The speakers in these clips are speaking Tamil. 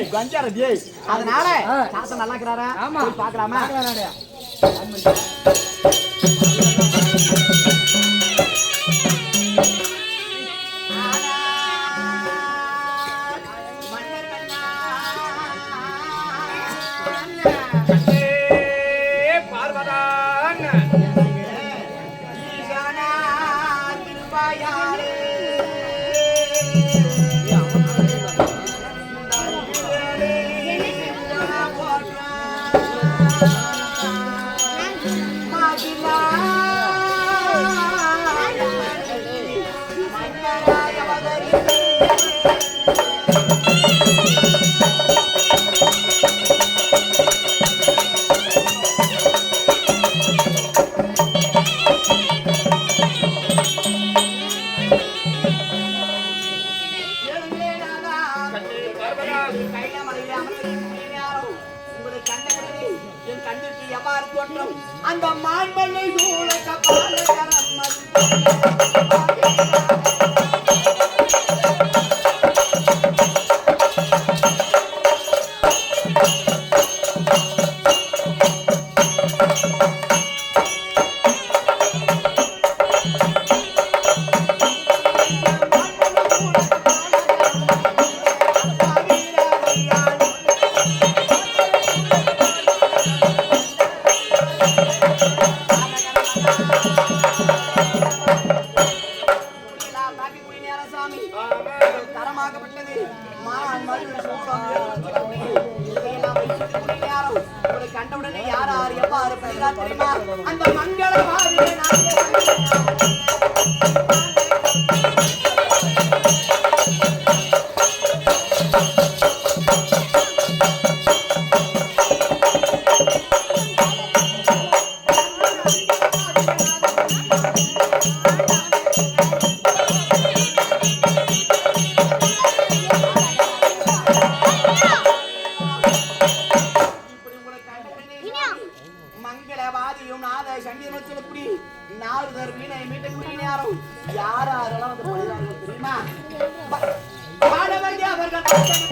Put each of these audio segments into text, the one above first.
டேய் கஞ்சார அதனால தாத்தா நல்லா இருக்கிறாரா? ஆமா. பாக்கலாமா அந்த மங்கள Maria.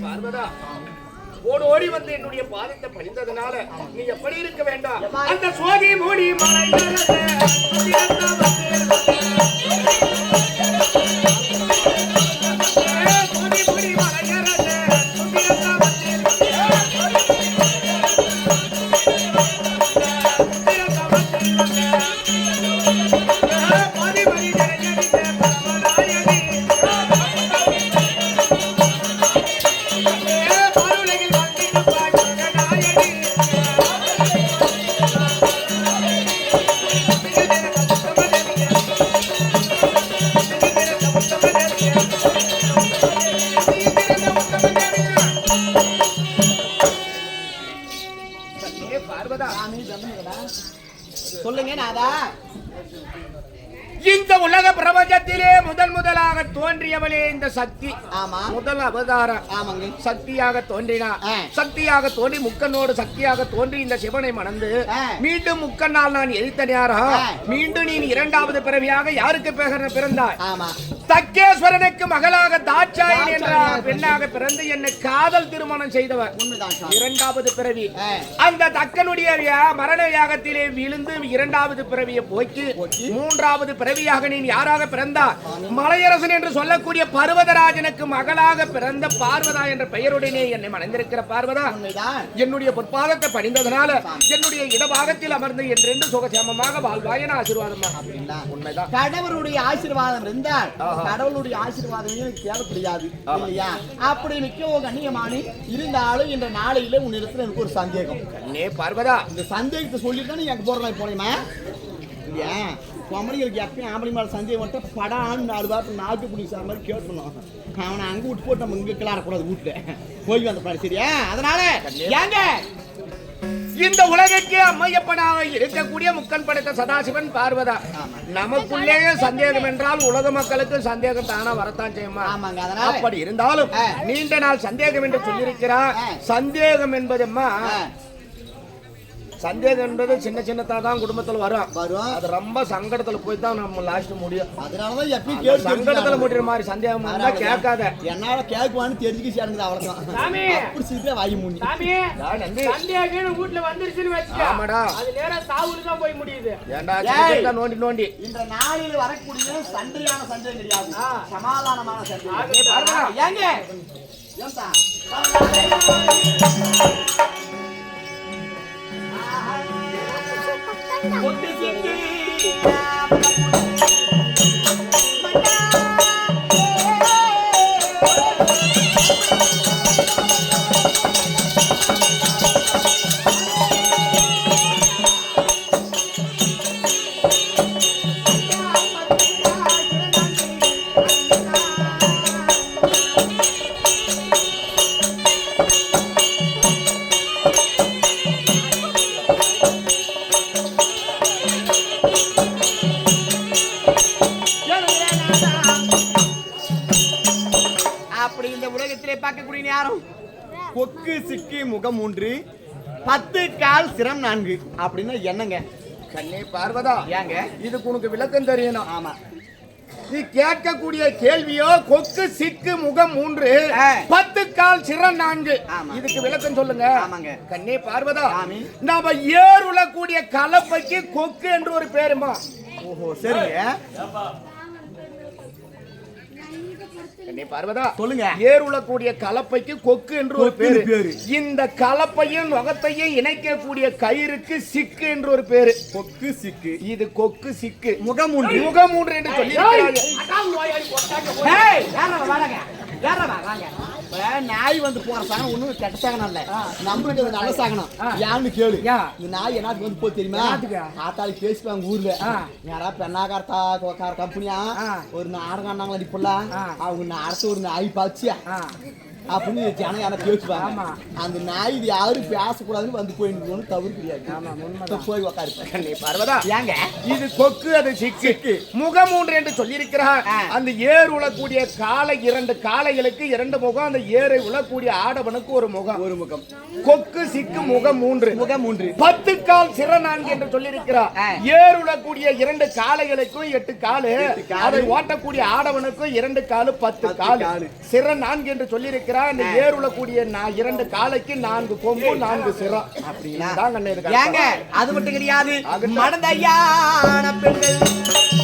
பார்வதா ஓடு ஓடி வந்து என்னுடைய பாதத்தை பணிந்ததுனால நீ எப்படி இருக்க வேண்டாம்? அந்த சோதி மூடி இந்த உலக பிரபஞ்சத்திலே முதல் முதலாக தோன்றியவளே இந்த சக்தி. ஆமா. முதல் அவதாரம் ஆமாங்க. சக்தியாக தோன்றினா சக்தியாக தோன்றி முக்கனோடு சக்தியாக தோன்றி இந்த சிவனை மணந்து மீண்டும் முக்கனால் நான் எரித்த நேரம் மீண்டும் நீ இரண்டாவது பிறவியாக யாருக்கு பிறந்தாய்? ஆமா. தக்கேஸ்வரனுக்கு மகளாக தாட்சாயன் என்ற பெண்ணாக பிறந்து என்னை காதல் திருமணம் செய்தவர். இரண்டாவது பிறவி. அந்த தக்கனுடைய மரண யாகத்திலே விழுந்து இரண்டாவது பிறவியை போக்கி. மூன்றாவது பிறவியாக நீ யாராக பிறந்தா மலையரசன் என்று சொல்லக்கூடிய பர்வதராஜனுக்கு மகளாக பிறந்த பார்வதா என்ற பெயருடனே என்னை மணந்திருக்கிற பார்வதா என்னுடைய பொற்பாதத்தை பணிந்ததனால என்னுடைய இடபாகத்தில் அமர்ந்து என்றென்று சுகசேமமாக வாழ்வாயன ஆசீர்வாதமா அப்படிங்களா? உண்மைதான் கடவுளுடைய ஆசீர்வாதம் இருந்தால். கடவுளுடைய ஆசீர்வாதம் எனக்கு தேவைப்படியாது இல்லையா? அப்படி ஒரு கண்ணியமானி இருந்தாலும் இந்த நாளையில உன்னிடத்துல எனக்கு ஒரு சந்தேகம். கண்ணே பார்வதா. இந்த சந்தேகத்தை சொல்லிட்டு எனக்கு போறேன் போனேமா இல்லையா? பொம்பளைங்களுக்கு எப்பயும் ஆம்பளை மேல சந்தேகம் மட்டும் படான்னு நாலு வாரத்து நாட்டு புடி சார் மாதிரி கேட்கணும் அவனை அங்க விட்டு போட்டு நம்ம இங்க கிளாடக்கூடாது வீட்டுல. போய் வந்த பாரு சரியா? அதனால ஏங்க? இந்த உலகிற்கு அம்மையப்பனாக இருக்கக்கூடிய முக்கன் படைத்த சதாசிவன் பார்வதா. நமக்குள்ளேயே சந்தேகம் என்றால் உலக மக்களுக்கு சந்தேகம் தானா வரத்தான் செய்யுமா அப்படி இருந்தாலும். நீண்ட நாள் சந்தேகம் என்று சொல்லியிருக்கிறார். சந்தேகம் என்பதம்மா ஆ, சந்தேகம் என்பது சின்ன சின்னதா தான் குடும்பத்துல வரும். வரும். அது ரொம்ப சங்கடத்துல போய் தான் நம்ம லாஸ்ட் முடியும். அதனாலதான் எப்பயும் அந்த கேட்டு சங்கடத்துல முடிகிற மாதிரி சந்தேகம் இருந்தா கேட்காத. என்னால கேக்குவான்னு தெரிஞ்சுக்க சேர்ந்து அவ்வளவுதான். சாமி. அப்படி சீக்கிரம் வாங்கி மூணி சாமி. டா, நந்தி. சந்தேகம் வீட்டுல வந்துருச்சுன்னு வச்சுக்க. ஆமாடா. அது நேரா சாவுல தான் போய் முடியுது. சின்னதா நோண்டி நோண்டி. இந்த நாளில் வரக்கூடிய சண்டையான சண்டை கிடையாது. சமாதானமான சண்டை ஆகட்டும். பார்வதா, ஏங்க ஏன்பா? ஒட்டு சிக்கி கொக்கு சிக்கி முகம் மூன்று. பத்து கால் சிரம் நான்கு. அப்படின்னா என்னங்க? கண்ணே பார்வதா ஏங்க? இதுக்கு உனக்கு விளக்கம் தெரியணும். ஆமா. நீ கேட்கக்கூடிய கேள்வியோ கொக்கு சிக்கு முகம் மூன்று. பத்து கால் சிறன் நான்கு. இதுக்கு விளக்கம் சொல்லுங்க. ஆமாங்க. கண்ணே பார்வதா. நாம ஏர் உழக்கூடிய கலப்பைக்கு கொக்கு என்று ஒரு பேருமா? ஓஹோ சரிங்க. பார்வதா சொல்லுங்க. ஏர் உழக்கூடிய கலப்பைக்கு கொக்கு என்று ஒரு பேரு. பேரு. இந்த கலப்பையும் நுகத்தையும் இணைக்கக்கூடிய கயிறுக்கு சிக்கு என்று ஒரு பேரு. கொக்கு சிக்கு. இது கொக்கு சிக்கு. முகம் மூன்று முகம் மூன்று என்று சொல்லி நாய் வந்து போற சாகனம் ஒண்ணும் கெட்ட சாகனம் இல்ல. நம்மளுக்கு அது நல்ல சாகனம். யாருன்னு கேளு. இந்த நாய் என்ன வந்து போய் தெரியுமா? ஆத்தாளுக்கு பேசிப்பாங்க ஊர்ல. யாரா பெண்ணாகார்த்தா கார கம்பெனியா ஒரு நாடகம் ஆனாங்களா இப்பல்ல அவங்க நாடத்தை ஒரு நாய் பாச்சியா அப்படின்னு ஜனம் யாரா பேசுவாங்க. அந்த நாய் இது யாரும் பேசக்கூடாதுன்னு வந்து போயிட்டு தவறு கிடையாது போய் உக்காரு. பார்வதா ஏங்க? இது கொக்கு அது சிக்கு. முகம் மூன்று என்று சொல்லியிருக்கிறார். அந்த ஏர் உழக்கூடிய காலை இரண்டு காளைகளுக்கு இரண்டு முகம் அந்த ஏரை உழக்கூடிய ஆடவனுக்கு ஒரு முகம். ஒரு முகம். கொக்கு சிக்கு முகம் மூன்று. முகம் மூன்று. பத்து கால் சிற நான்கு என்று சொல்லியிருக்கிறார். ஏர் உழக்கூடிய இரண்டு காளைகளுக்கும் எட்டு காலு. அதை ஓட்டக்கூடிய ஆடவனுக்கும் இரண்டு காலு பத்து காலு. சிற நான்கு என்று சொல்லியிருக்கிறார். அந்த ஏர் உழக்கூடிய நா- இரண்டு காலைக்கு நான்கு கொம்பு நான்கு சிரம் இதுக்கு ஏங்க. அது மட்டும் கிடையாது. மடந்தையான பெண்கள்.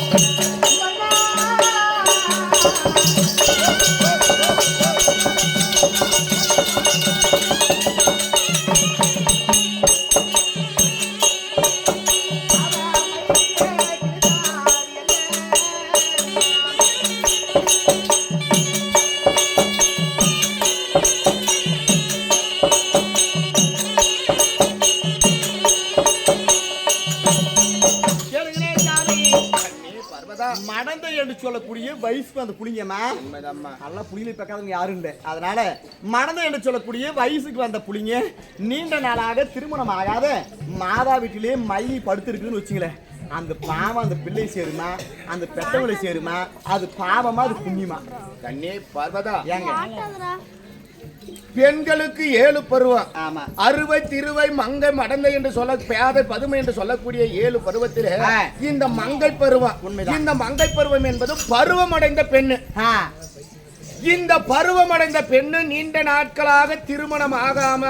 வயசுக்கு அந்த புளிங்கம்மா நல்லா புளியில பக்காதவங்க யாரும் இல்லை அதனால மடந்தை என்று சொல்லக்கூடிய வயசுக்கு வந்த புளிங்க நீண்ட நாளாக திருமணம் ஆகாத மாதா வீட்டிலே மயி படுத்திருக்குன்னு வச்சுங்களேன். அந்த பாவம் அந்த பிள்ளை சேருமா? அந்த பெத்தவங்களை சேருமா? அது பாவமா அது புண்ணியமா? கண்ணே பார்வதா. ஏங்க? பெண்களுக்கு ஏழு பருவம் ஆமா அறுவை திருவை மங்கை மடந்தை என்று சொல்ல பேதை பதுமை என்று சொல்லக்கூடிய ஏழு பருவத்திலே. இந்த மங்கை பருவம். இந்த மங்கை பருவம் என்பது பருவமடைந்த பெண்ணு ஆ, இந்த பருவமடைந்த பெண்ணு நீண்ட நாட்களாக திருமணம் ஆகாம.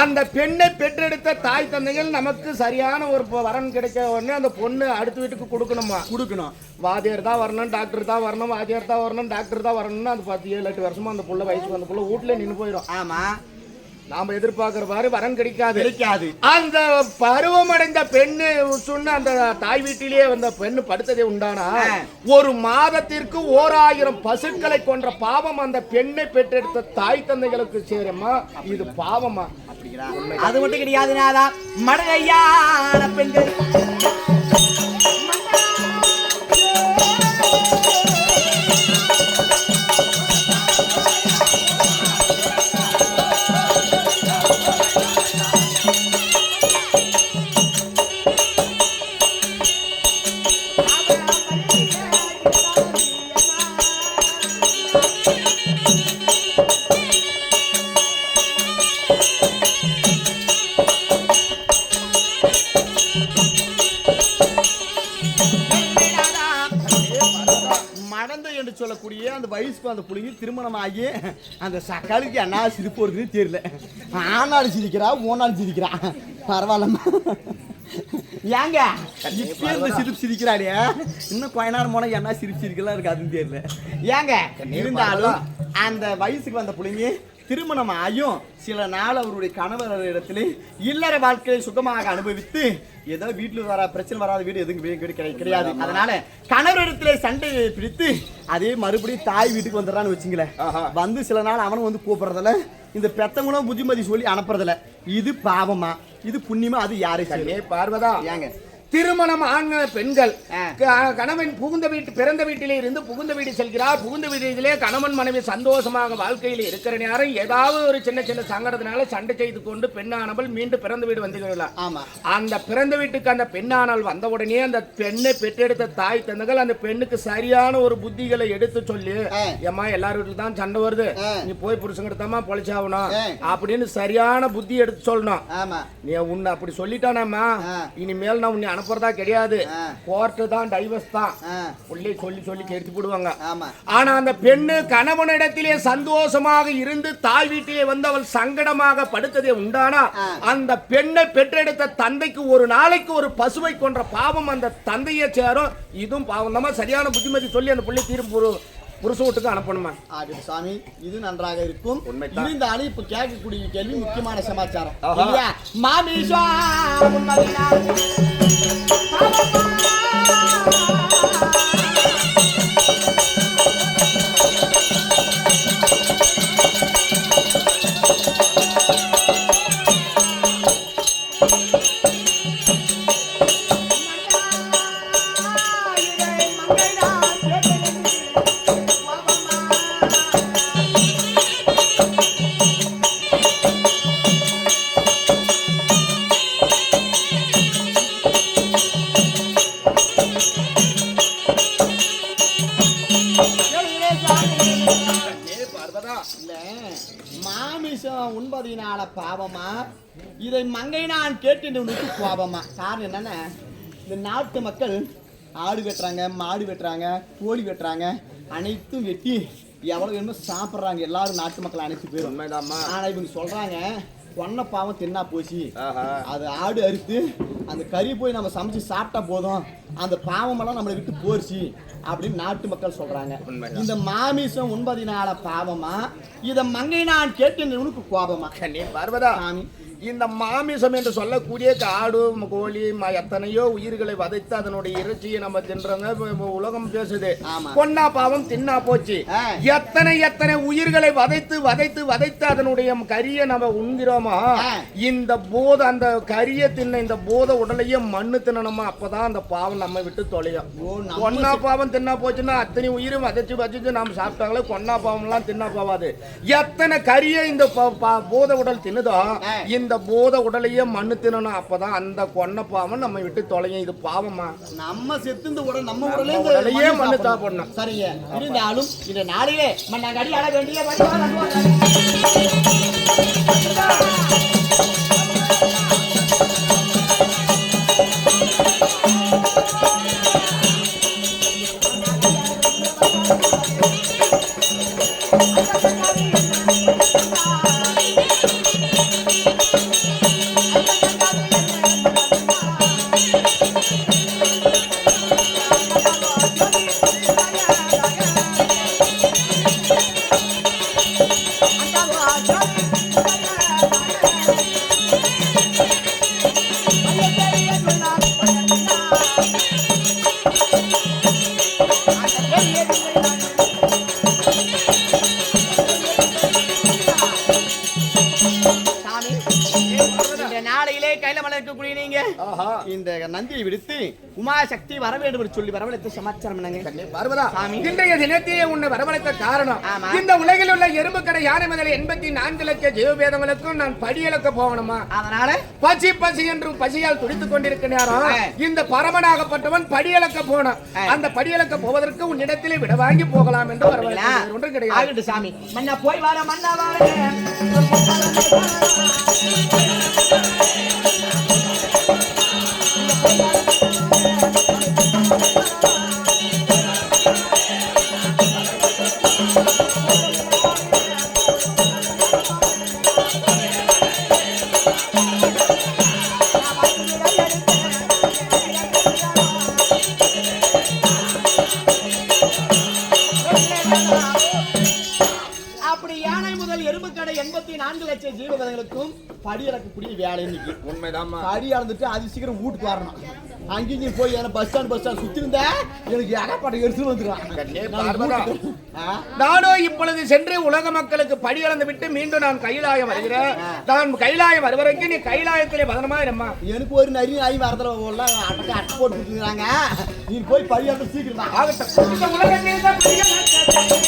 அந்த பெண்ணை பெற்றெடுத்த தாய் தந்தைகள் நமக்கு சரியான ஒரு வரன் கிடைக்க உடனே அந்த பொண்ணு அடுத்த வீட்டுக்கு கொடுக்கணுமா? கொடுக்கணும். வாத்தியார் தான் வரணும் டாக்டர் தான் வரணும் வாத்தியார் தான் வரணும் டாக்டர் தான் வரணும்னு அந்த பத்து ஏழு எட்டு வருஷமா அந்த புள்ள வயசுக்கு அந்த புள்ள வீட்டுல நின்று போயிடும் ஆமா. நாம எதிர்பார்க்கிற மாதிரி வரன் கிடைக்காது. கிடைக்காது. அந்த பருவமடைந்த பெண்ணு சொன்ன அந்த தாய் வீட்டிலேயே வந்த பெண்ணு படுத்ததே உண்டானா. ஒரு மாதத்திற்கு ஓர் ஆயிரம் பசுக்களை கொன்ற பாவம் அந்த பெண்ணை பெற்றெடுத்த தாய் தந்தைகளுக்கு சேருமா இது பாவமா? அது மட்டும் கிடையாது நாதா. மடையான பெண்கள். சொல்லக்கூடிய அந்த வயசுக்கு அந்த புள்ளைங்க திருமணம் ஆகி அந்த சக்காலுக்கு என்ன சிரிப்பு வருதுன்னு தெரியல. ஆனாலும் சிரிக்கிறா ஓனாலும் சிரிக்கிறா. பரவாயில்லம்மா. ஏங்க இப்பயே இந்த சிரிப்பு சிரிக்கிறாளே. இன்னும் கொஞ்ச நேரம் போனா என்ன சிரிப்பு சிரிக்கலாம் இருக்கு அதுன்னு தெரியல. ஏங்க இருந்தாலும் அந்த வயசுக்கு வந்த பிள்ளைங்க திருமணம் ஆயும் சில நாள் அவருடைய கணவர் இடத்துல இல்லற வாழ்க்கையை சுகமாக அனுபவித்து ஏதோ வீட்டில் வர பிரச்சனை வராத வீடு எதுவும் வீடு கிடை- கிடையாது. அதனால கணவர் இடத்துல சண்டையை பிடித்து அதே மறுபடியும் தாய் வீட்டுக்கு வந்துடுறான்னு வச்சுங்களேன். வந்து சில நாள் அவனும் வந்து கூப்பிடுறதில்ல. இந்த பெத்தவங்களும் புத்திமதி சொல்லி அனுப்புறதில்ல. இது பாவமா? இது புண்ணியமா? அது யாரை பார்வதா. ஏங்க. திருமணம் ஆன பெண்கள். கணவன் புகுந்த வீட்டு பிறந்த வீட்டிலே இருந்து புகுந்த வீடு செல்கிறார். புகுந்த வீட்டிலே கணவன் மனைவி சந்தோஷமாக வாழ்க்கையில் இருக்கிற நேரம் ஏதாவது ஒரு சின்ன சின்ன சங்கடத்தினால சண்டை செய்து கொண்டு பெண்ணானவள் மீண்டும் பிறந்த வீடு வந்துகிறார் ஆமா. அந்த பிறந்த வீட்டுக்கு அந்த பெண்ணானால் வந்த உடனே அந்த பெண்ணை பெற்றெடுத்த தாய் தந்தைகள் அந்த பெண்ணுக்கு சரியான ஒரு புத்திகளை எடுத்து சொல்லி ஆ. ஏம்மா எல்லார் வீட்டுக்கு தான் சண்டை வருது. நீ போய் புருஷங்கிட்டமா பொழைச்சாகணும். அப்படின்னு சரியான புத்தி எடுத்து சொல்லணும். ஆமா. நீ உன்னை அப்படி சொல்லிட்டானாம்மா. ஆ. இனிமேல் நான் உன்னை அனுப்புறதா கிடையாது. கோர்ட்டு தான் டைவர்ஸ் தான். உள்ளே சொல்லி சொல்லி கெடுத்து போடுவாங்க. ஆனா அந்த பெண்ணு கணவனிடத்திலே சந்தோஷமாக இருந்து தாய் வீட்டிலே வந்து அவள் சங்கடமாக படுத்ததே உண்டானா. அந்த பெண்ணை பெற்றெடுத்த தந்தைக்கு ஒரு நாளைக்கு ஒரு பசுவை கொன்ற பாவம் அந்த தந்தையை சேரும். இதுவும் பாவம். தான் சரியான புத்திமதி சொல்லி அந்த பிள்ளை தீரும் புரு- புருஷ வீட்டுக்கு அனுப்பணுமா? ஆகிட்டு சாமி இது நன்றாக இருக்கும். உண்மைதான். இருந்தாலும் இப்ப கேட்கக்கூடிய கேள்வி முக்கியமான சமாச்சாரம். ஆஹா. மங்கை நான் கேட்டு பாவமா காரணம் என்னன்னா? இந்த நாட்டு மக்கள் ஆடு வெட்டுறாங்க மாடு வெட்டுறாங்க கோழி வெட்டுறாங்க. அனைத்தும் வெட்டி எவ்வளவு வேணுமோ சாப்பிடுறாங்க. எல்லாரும் நாட்டு மக்கள் அனைத்து பேரும். உண்மைதாம்மா. ஆனா இவங்க சொல்றாங்க கொன்ன பாவம் தின்னா போச்சு. அது ஆடு அறுத்து அந்த கறி போய் நம்ம சமைச்சு சாப்பிட்டா போதும். அந்த பாவமெல்லாம் நம்மளை விட்டு போச்சு அப்படின்னு நாட்டு மக்கள் சொல்றாங்க. இந்த மாமிசம் உண்பதினால பாவமா? இத மங்கை நான் கேட்டு உனக்கு கோபமா? கண்ணே பார்வதா. சாமி. இந்த மாமிசம் என்று சொல்லக்கூடிய காடு கோழி எத்தனையோ உயிர்களை வதைத்து அதனுடைய இறைச்சியை நம்ம இப்ப உலகம் பேசுது. பொன்னா பாவம் தின்னா போச்சு. எத்தனை எத்தனை உயிர்களை வதைத்து வதைத்து வதைத்து அதனுடைய கரியை நம்ம உண்கிறோமோ. இந்த போத அந்த கரியை தின்ன இந்த போத உடலையும் மண்ணு தின்னணுமா அப்பதான் அந்த பாவம் நம்ம விட்டு தொலையும் பொன்னா பாவம் தின்னா போச்சுன்னா அத்தனை உயிரும் வதைச்சு வதைச்சு நாம சாப்பிட்டாங்களே கொன்னா பாவம் எல்லாம் தின்னா போவாது எத்தனை கரியை இந்த போத உடல் தின்னுதோ. இந்த இந்த பூத உடலையே மண்ணு தின்னணும். அப்பதான் அந்த கொன்ன பாவம் நம்ம விட்டு தொலையும். இது பாவமா? நம்ம செத்து இந்த உடல் நம்ம உடலே உடலையே மண்ணு சாப்பிடணும். சரிங்க. இருந்தாலும் இந்த நாளிலே மன்னன் அடி வேண்டிய உமாசக்தி வர வேண்டும் என்று சொல்லி வரவழைத்த சமாச்சாரம். இன்றைய தினத்தையே உன்னை வரவழைத்த காரணம். இந்த உலகில் உள்ள எறும்பு கடை யானை முதல் எண்பத்தி நான்கு லட்சம் ஜீவபேதங்களுக்கும் நான் படியளக்க போகணுமா அதனால பசி பசி என்று பசியால் துடித்துக் கொண்டிருக்க நேரம் ஆ. இந்த பரமனாகப்பட்டவன் படியளக்க போனான். அந்த படியளக்க போவதற்கு உன்னிடத்திலே விட வாங்கி போகலாம் என்று ஒன்றும் கிடையாது சாமி மன்னா போய் வர மன்னா வாழ உண்மைதாம்மா. படி அளந்துட்டு அது சீக்கிரம் வீட்டுக்கு வரணும். அங்கேயும் போய் ஏன்னா பஸ் ஸ்டாண்ட் பஸ் ஸ்டாண்ட் சுத்தி இருந்தா எனக்கு ஏகப்பட்ட எடுத்துட்டு கண்ணே வந்துடுவான் பார்வதா. ஆ? நானோ இப்பொழுது சென்று உலக மக்களுக்கு படி அளந்து விட்டு மீண்டும் நான் கைலாயம் வருகிறேன். நான் கைலாயம் வருவதற்கு நீ கைலாயத்திலே பதனமா இருமா எனக்கு ஒரு நரி நாய் வரதுல போலாம் அட்டை அட்டை போட்டு இருக்கிறாங்க. நீ போய் படி அளந்து சீக்கிரம். ஆகட்டும். உலகத்தில் தான்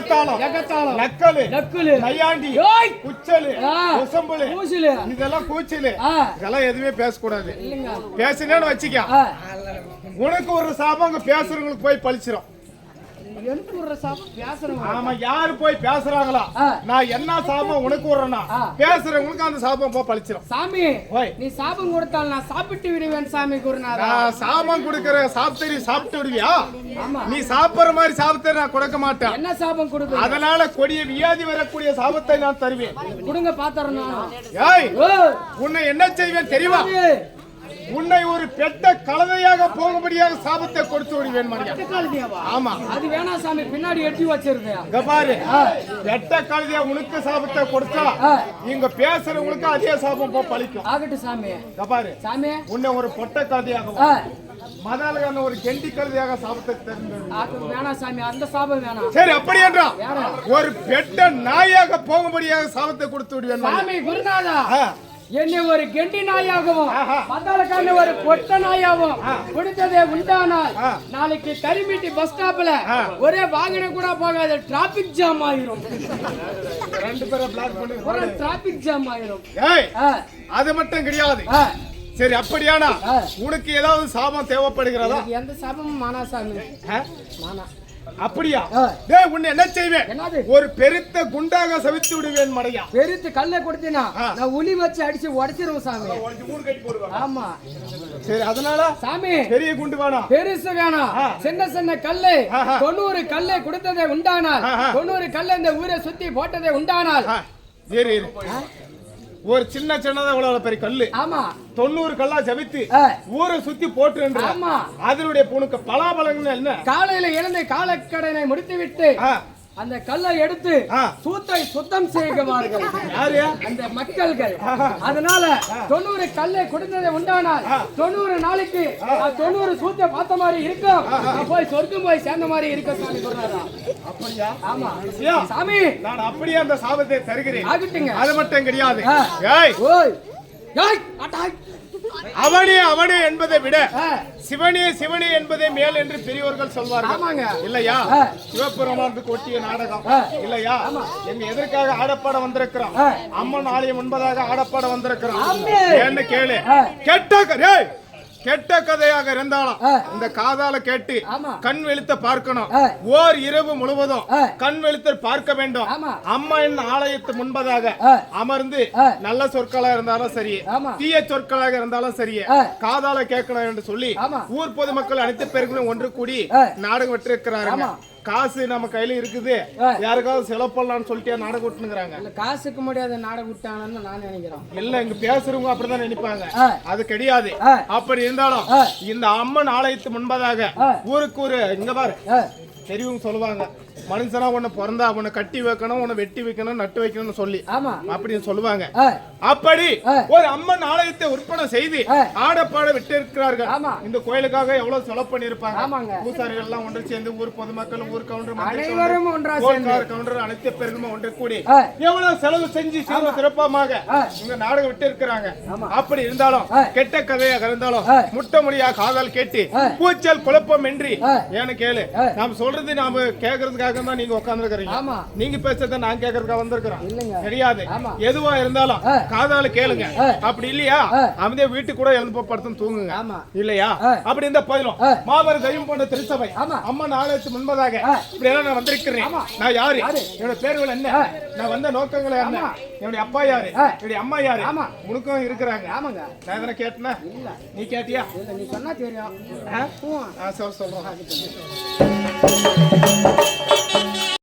எகத்தாளம் எகத்தாளம். நக்கலு நக்குலு. நையாண்டி ஏய்! குச்சலு இதெல்லாம் கூச்சலு. ஆ. இதெல்லாம் எதுவுமே பேசக்கூடாது. பேசினேன்னு வச்சுக்க. உனக்கு ஒரு சாபம் அங்க பேசுறவங்களுக்கு போய் பழிச்சிரும். எனக்கு ஒரு சாப்பிட்டு பேசுறேன் ஆமா யாரு போய் பேசுறாங்களா. நான் என்ன சாபம் உனக்கு விடுறேன்னா. பேசுறவங்களுக்கு அந்த சாபம் போய் பழிச்சிரும். சாமி. நீ சாபம் கொடுத்தால் நான் சாப்பிட்டு விடுவேன் சாமி குருநாதா சாபம் கொடுக்கிற சாப்பிட்டு நீ சாப்பிட்டு விடுவியா? நீ சாப்பிடுற மாதிரி சாபத்தை நான் கொடுக்க மாட்டேன். என்ன சாபம் கொடுப்பீங்க அதனால கொடிய வியாதி வரக்கூடிய சாபத்தை நான் தருவேன். கொடுங்க பாத்துறேன் ஏய் உன்னை என்ன செய்வேன் தெரியுமா? உன்னை ஒரு பெட்ட கலவையாக போகும்படியாக சாபத்தை கொடுத்து விடுவேன்? ஆமா. அது வேணாம் சாமி பின்னாடி எட்டி வச்சிருந்தேன். பாரு. பெட்ட கழுதையா உனக்கு சாபத்தை கொடுத்தா ஆ. இங்க பேசுறவங்களுக்கு அதே சாபம் போ பழிக்கும். ஆகட்டும் சாமி. பாரு. சாமி. உன்னை ஒரு பொட்ட கழுதையாக ஆ, மதாலகான ஒரு கெண்டி கழுதையாக சாபத்தை தெரிந்து அது வேணாம் சாமி அந்த சாபம் வேணாம். சரி அப்படி என்றா. ஒரு பெட்ட நாயாக போகும்படியாக சாபத்தை கொடுத்து விடுவேன். சாமி குருநாதா. என்னை ஒரு கெண்டி நாயாகவும் ஆஹா. மத்தாளக்கான ஒரு பொட்ட நாயாகவும் கொடுத்ததே உண்டானால். நாளைக்கு கரிமீட்டி பஸ் ஸ்டாப்ல. ஒரே வாகனம் கூட போகாது டிராபிக் ஜாம் ஆயிரும் ரெண்டு பேரை பிளாக் பண்ணி ஒரு டிராபிக் ஜாம் ஆயிரும் அது மட்டும் கிடையாது. சரி அப்படியானா. உனக்கு ஏதாவது சாபம் தேவைப்படுகிறதா எந்த சாபமும் மானா சாமி? மானா அப்படியா. டேய் உன்னை என்ன செய்வேன்? என்னது? ஒரு பெருத்த குண்டாக சவித்து விடுவேன் மடையா. பெருத்து கல்லை கொடுத்தீனா. நான் உளி வச்சு அடிச்சு உடைச்சிருவேன் சாமி. ஆமா. சரி அதனால சாமி. பெரிய குண்டு வேணாம் பெருசு வேணாம். சின்ன சின்ன கல்லு. தொண்ணூறு கல்லை கொடுத்ததே உண்டானால். தொண்ணூறு கல்லை இந்த ஊரை சுத்தி போட்டதே உண்டானால். இரு. ஒரு சின்ன சின்னதா இவ்வளவு பெரிய கல்லு. ஆமா. தொண்ணூறு கல்லா ஜபித்து. ஊரை சுத்தி போட்டு ஆமா. அதனுடைய உனக்கு பலாபலங்கள் என்ன? காலையில இருந்து காலக்கடனை முடித்து விட்டு அந்த கல்லை எடுத்து. சூத்தை சுத்தம் செய்குமார்கள் யாரு? அந்த மக்கள்கள். அதனால தொண்ணூறு கல்லை கொடுத்ததை உண்டானால் தொண்ணூறு நாளைக்கு தொண்ணூறு சூத்தை பார்த்த மாதிரி இருக்கும். போய் சொர்க்கம் போய் சேர்ந்த மாதிரி இருக்கும் சாமி சொல்றாரா? அப்படியா? ஆமா. சாமி. நான் அப்படியே அந்த சாபத்தை தருகிறேன். ஆகட்டுங்க. அது மட்டும் கிடையாது. ஏய். ஓய். ஏய். அட்டாய் அவனே அவனே என்பதை விட சிவனே சிவனே என்பதே மேல் என்று பெரியவர்கள் சொல்வார்கள் இல்லையா. சிவபெருமானுக்கு ஒட்டிய நாடகம். இல்லையா எங்க எதற்காக ஆடப்பாட வந்திருக்கிறோம் ஆ. அம்மன் ஆலயம் முன்பதாக ஆடப்பாட வந்திருக்கிறோம் ஆமே. என்ன கேளு ஆ. கெட்ட கதை கெட்ட கதையாக இருந்தாலும். இந்த காதால கேட்டு. கண் வெளுத்த பார்க்கணும். ஓர் இரவு முழுவதும். கண் வெளுத்த பார்க்க வேண்டும் ஆமா. அம்மாயின் ஆலயத்து முன்பதாக. அமர்ந்து. நல்ல சொற்களா இருந்தாலும் சரி. தீய சொற்களாக இருந்தாலும் சரி. காதால கேட்கணும் என்று சொல்லி. ஊர் பொதுமக்கள் அனைத்து பேர்களும் ஒன்று கூடி. நாடகம் விட்டிருக்கிறாருங்க ஆமா. காசு நம்ம கையில இருக்குது. யாருக்காவது செலவு பண்ணலாம்னு சொல்லிட்டு நாடகம் விட்டுனுங்கிறாங்க இல்ல காசுக்கு முடியாத நாடகம் விட்டாங்கன்னு நான் நினைக்கிறேன் இல்ல இங்க பேசுறவங்க அப்படிதான் நினைப்பாங்க. அது கிடையாது. அப்படி இருந்தாலும். இந்த அம்மன் ஆலயத்து முன்பதாக. ஊருக்கு ஒரு இங்க பாரு பெரியவங்க சொல்லுவாங்க மனுஷனா உன்னை பிறந்தா உன்னை கட்டி வைக்கணும் உன்னை வெட்டி வைக்கணும் நட்டு வைக்கணும்னு சொல்லி ஆமா அப்படின்னு சொல்லுவாங்க அப்படி. ஒரு அம்மன் ஆலயத்தை விற்பனை செய்து. ஆடப்பாட விட்டு இருக்கிறார்கள். இந்த கோயிலுக்காக எவ்வளவு செலவு பண்ணிருப்பாங்க. பூசாரிகள் எல்லாம் ஒன்று சேர்ந்து ஊர் பொதுமக்கள் ஊர் கவுண்டர் அனைவரும். கவுண்டர் அனைத்து பேருமே ஒன்று கூடி. எவ்வளவு செலவு செஞ்சு சிறப்பு சிறப்பமாக. இங்க நாடகம் விட்டு இருக்கிறாங்க. அப்படி இருந்தாலும். கெட்ட கதையாக இருந்தாலும். முட்ட முடியா காதல் கேட்டு. கூச்சல் குழப்பம் இன்றி. ஏன்னு கேளு. நாம சொல்றது நாம கேக்குறதுக்காக தான் நீங்க உட்கார்ந்து ஆமா. நீங்க பேசுறத நான் கேக்குறதுக்காக வந்திருக்கிறோம் இல்லைங்க. கிடையாது. எதுவா இருந்தாலும். காதால கேளுங்க. அப்படி இல்லையா. அமைதியா வீட்டுக்கு கூட எழுந்து படுத்து தூங்குங்க ஆமா. இல்லையா. அப்படி இருந்த போயிடும். மாபெரும் தெய்வம் போன்ற திருச்சபை ஆமா. அம்மா நாளைக்கு முன்பதாக. இப்படி எல்லாம் நான் வந்திருக்கிறேன். நான் யாரு? என்னோட பேர்கள் என்ன. நான் வந்த நோக்கங்கள் என்ன. என்னுடைய அப்பா யாரு. என்னுடைய அம்மா யாரு ஆமா. உனக்கும் இருக்கிறாங்க ஆமாங்க நான் எதனா கேட்டனா இல்ல நீ கேட்டியா இல்ல நீ சொன்னா தெரியும் ஆ? ம். ஆ, சொல் சொல்றேன் Thank you.